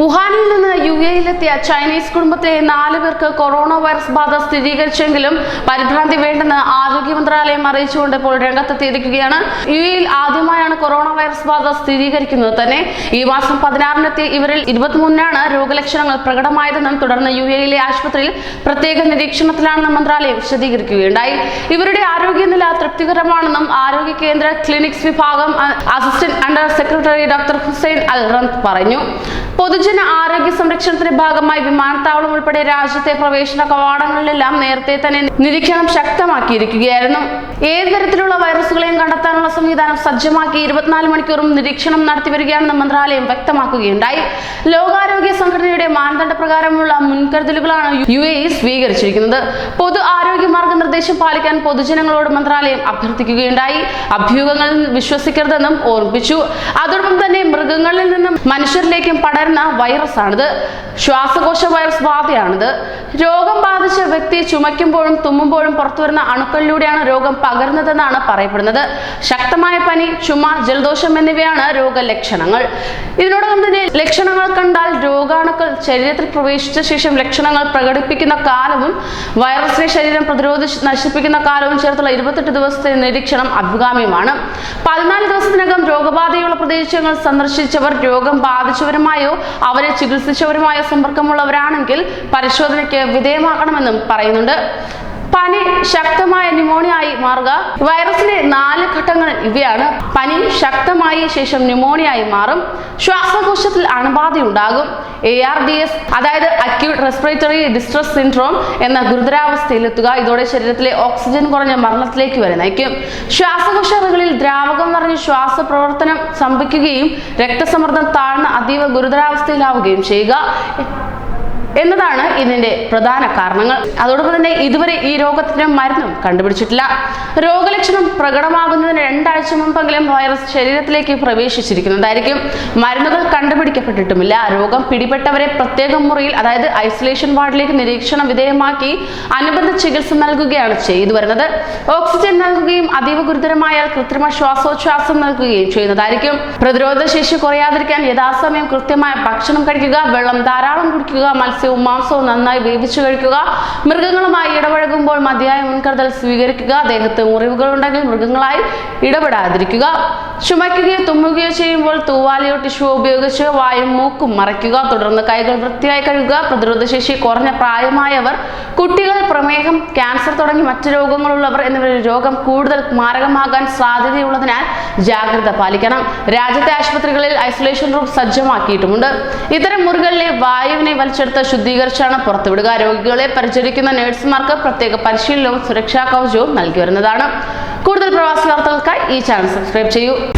വുഹാനിൽ നിന്ന് U എയിലെത്തിയ Chinese കുടുംബത്തെ നാല് പേർക്ക് കൊറോണ വൈറസ് ബാധ സ്ഥിരീകരിച്ചെങ്കിലും പരിഭ്രാന്തി വേണ്ടെന്ന് ആരോഗ്യ മന്ത്രാലയം അറിയിച്ചുകൊണ്ട് ഇപ്പോൾ രംഗത്തെത്തിയിരിക്കുകയാണ്. യു എയിൽ ആദ്യമായാണ് കൊറോണ വൈറസ് ബാധ സ്ഥിരീകരിക്കുന്നത് തന്നെ. ഈ മാസം പതിനാറിനെത്തി ഇവരിൽ ഇരുപത്തിമൂന്നിനാണ് രോഗലക്ഷണങ്ങൾ പ്രകടമായതെന്നും തുടർന്ന് യു എയിലെ ആശുപത്രിയിൽ പ്രത്യേക നിരീക്ഷണത്തിലാണെന്ന് മന്ത്രാലയം വിശദീകരിക്കുകയുണ്ടായി. ഇവരുടെ ആരോഗ്യനില തൃപ്തികരമാണെന്നും ആരോഗ്യ കേന്ദ്ര ക്ലിനിക്സ് വിഭാഗം assistant under secretary doctor Hussain al Ranth പറഞ്ഞു. പൊതുജന ആരോഗ്യ സംരക്ഷണത്തിന്റെ ഭാഗമായി വിമാനത്താവളം ഉൾപ്പെടെ രാജ്യത്തെ പ്രവേശന കവാടങ്ങളിലെല്ലാം നേരത്തെ തന്നെ നിരീക്ഷണം ശക്തമാക്കിയിരിക്കുകയായിരുന്നു. ഏത് തരത്തിലുള്ള വൈറസുകളെയും കണ്ടെത്താനുള്ള സംവിധാനം സജ്ജമാക്കി ഇരുപത്തിനാല് മണിക്കൂറും നിരീക്ഷണം നടത്തി വരികയാണെന്ന് മന്ത്രാലയം വ്യക്തമാക്കുകയുണ്ടായി. ലോകാരോഗ്യ സംഘടനയുടെ മാനദണ്ഡ പ്രകാരമുള്ള മുൻകരുതലുകളാണ് യു എ സ്വീകരിച്ചിരിക്കുന്നത്. പൊതു ആരോഗ്യ മാർഗനിർദ്ദേശം പാലിക്കാൻ പൊതുജനങ്ങളോട് മന്ത്രാലയം അഭ്യർത്ഥിക്കുകയുണ്ടായി. അഭ്യൂഹങ്ങളിൽ വിശ്വസിക്കരുതെന്നും ഓർമ്മിപ്പിച്ചു. അതോടൊപ്പം തന്നെ മൃഗങ്ങളിൽ നിന്നും മനുഷ്യരിലേക്കും പടരുന്ന വൈറസാണിത്. ശ്വാസകോശ വൈറസ് ബാധയാണിത്. രോഗം ബാധിച്ച വ്യക്തി ചുമയ്ക്കുമ്പോഴും തുമ്മുമ്പോഴും പുറത്തു വരുന്ന അണുക്കളിലൂടെയാണ് രോഗം പകർന്നതെന്നാണ് പറയപ്പെടുന്നത്. ശക്തമായ പനി ചുമ ജലദോഷം എന്നിവയാണ് രോഗലക്ഷണങ്ങൾ. ഇതിനോടകം തന്നെ ലക്ഷണങ്ങൾ കണ്ടാൽ രോഗാണുക്കൾ ശരീരത്തിൽ പ്രവേശിച്ച ശേഷം ലക്ഷണങ്ങൾ പ്രകടിപ്പിക്കുന്ന കാലവും വൈറസിനെ ശരീരം പ്രതിരോധിച്ച് നശിപ്പിക്കുന്ന കാലവും ചേർത്തുള്ള ഇരുപത്തെട്ട് ദിവസത്തെ നിരീക്ഷണം അഭികാമ്യമാണ്. പതിനാല് ദിവസത്തിനകം രോഗബാധയുള്ള പ്രദേശങ്ങൾ സന്ദർശിച്ചവർ രോഗം ബാധിച്ചവരുമായോ അവരെ ചികിത്സിച്ചവരുമായോ സമ്പർക്കമുള്ളവരാണെങ്കിൽ പരിശോധനയ്ക്ക് വിധേയമാക്കണമെന്നും പറയുന്നുണ്ട്. പനി ശക്തമായ ന്യൂമോണിയ ആയി മാറുക. വൈറസിന്റെ നാല് ഘട്ടങ്ങൾ ഇവയാണ്. പനി ശക്തമായ ശേഷം ന്യൂമോണിയ ആയി മാറും. ശ്വാസകോശത്തിൽ അണുബാധയുണ്ടാകും എ ആർ ഡി എസ് അതായത് അക്യൂട്ട് റെസ്പിറേറ്ററി ഡിസ്ട്രസ് സിൻഡ്രോം എന്ന ഗുരുതരാവസ്ഥയിലെത്തുക. ഇതോടെ ശരീരത്തിലെ ഓക്സിജൻ കുറഞ്ഞ മരണത്തിലേക്ക് വരെ നയിക്കും ശ്വാസകോശങ്ങളിൽ ദ്രാവകം നിറഞ്ഞ് ശ്വാസപ്രവർത്തനം സംഭവിക്കുകയും രക്തസമ്മർദ്ദം താഴ്ന്ന അതീവ ഗുരുതരാവസ്ഥയിലാവുകയും ചെയ്യുക. എന്നതാണ് ഇതിന്റെ പ്രധാന കാരണങ്ങൾ. അതോടൊപ്പം തന്നെ ഇതുവരെ ഈ രോഗത്തിന് മരുന്നും കണ്ടുപിടിച്ചിട്ടില്ല. രോഗലക്ഷണം പ്രകടമാകുന്നതിന് രണ്ടാഴ്ച മുമ്പെങ്കിലും വൈറസ് ശരീരത്തിലേക്ക് പ്രവേശിച്ചിരിക്കുന്നതായിരിക്കും. മരുന്നുകൾ കണ്ടുപിടിക്കപ്പെട്ടിട്ടുമില്ല. രോഗം പിടിപെട്ടവരെ പ്രത്യേക മുറിയിൽ അതായത് ഐസൊലേഷൻ വാർഡിലേക്ക് നിരീക്ഷണ വിധേയമാക്കി അനുബന്ധ ചികിത്സ നൽകുകയാണ് ചെയ്തു വരുന്നത്. ഓക്സിജൻ നൽകുകയും അതീവ ഗുരുതരമായാൽ കൃത്രിമ ശ്വാസോച്ഛ്വാസം നൽകുകയും ചെയ്യുന്നതായിരിക്കും. പ്രതിരോധ ശേഷി കുറയാതിരിക്കാൻ യഥാസമയം കൃത്യമായ ഭക്ഷണം കഴിക്കുക വെള്ളം ധാരാളം കുടിക്കുക മത്സ്യവും മാംസവും നന്നായി വേവിച്ചു കഴിക്കുക. മൃഗങ്ങളുമായി ഇടപഴകുമ്പോൾ മതിയായ മുൻകരുതൽ സ്വീകരിക്കുക. ദേഹത്ത് മുറിവുകൾ ഉണ്ടെങ്കിൽ മൃഗങ്ങളായി ഇടപെടാതിരിക്കുക. ചുമയ്ക്കുകയോ തുമ്മുകയോ ചെയ്യുമ്പോൾ തൂവാലയോ ടിഷ്യൂ ഉപയോഗിച്ച് വായും മൂക്കും മറയ്ക്കുക. തുടർന്ന് കൈകൾ വൃത്തിയായി കഴുകുക. പ്രതിരോധശേഷി കുറഞ്ഞ പ്രായമായവർ കുട്ടികൾ പ്രമേഹം ക്യാൻസർ തുടങ്ങി മറ്റു രോഗങ്ങളുള്ളവർ എന്നിവരുടെ രോഗം കൂടുതൽ മാരകമാകാൻ സാധ്യതയുള്ളതിനാൽ ജാഗ്രത പാലിക്കണം. രാജ്യത്തെ ആശുപത്രികളിൽ ഐസൊലേഷൻ റൂം സജ്ജമാക്കിയിട്ടുമുണ്ട്. ഇത്തരം മുറികളിലെ വായുവിനെ വലിച്ചെടുത്ത് ശുദ്ധീകരിച്ചാണ് പുറത്തുവിടുക. രോഗികളെ പരിചരിക്കുന്ന നഴ്സുമാർക്ക് പ്രത്യേക പരിശീലനവും സുരക്ഷാ കവചവും നൽകി വരുന്നതാണ്. കൂടുതൽ പ്രവാസി വാർത്തകൾക്കായി ഈ ചാനൽ സബ്സ്ക്രൈബ് ചെയ്യൂ.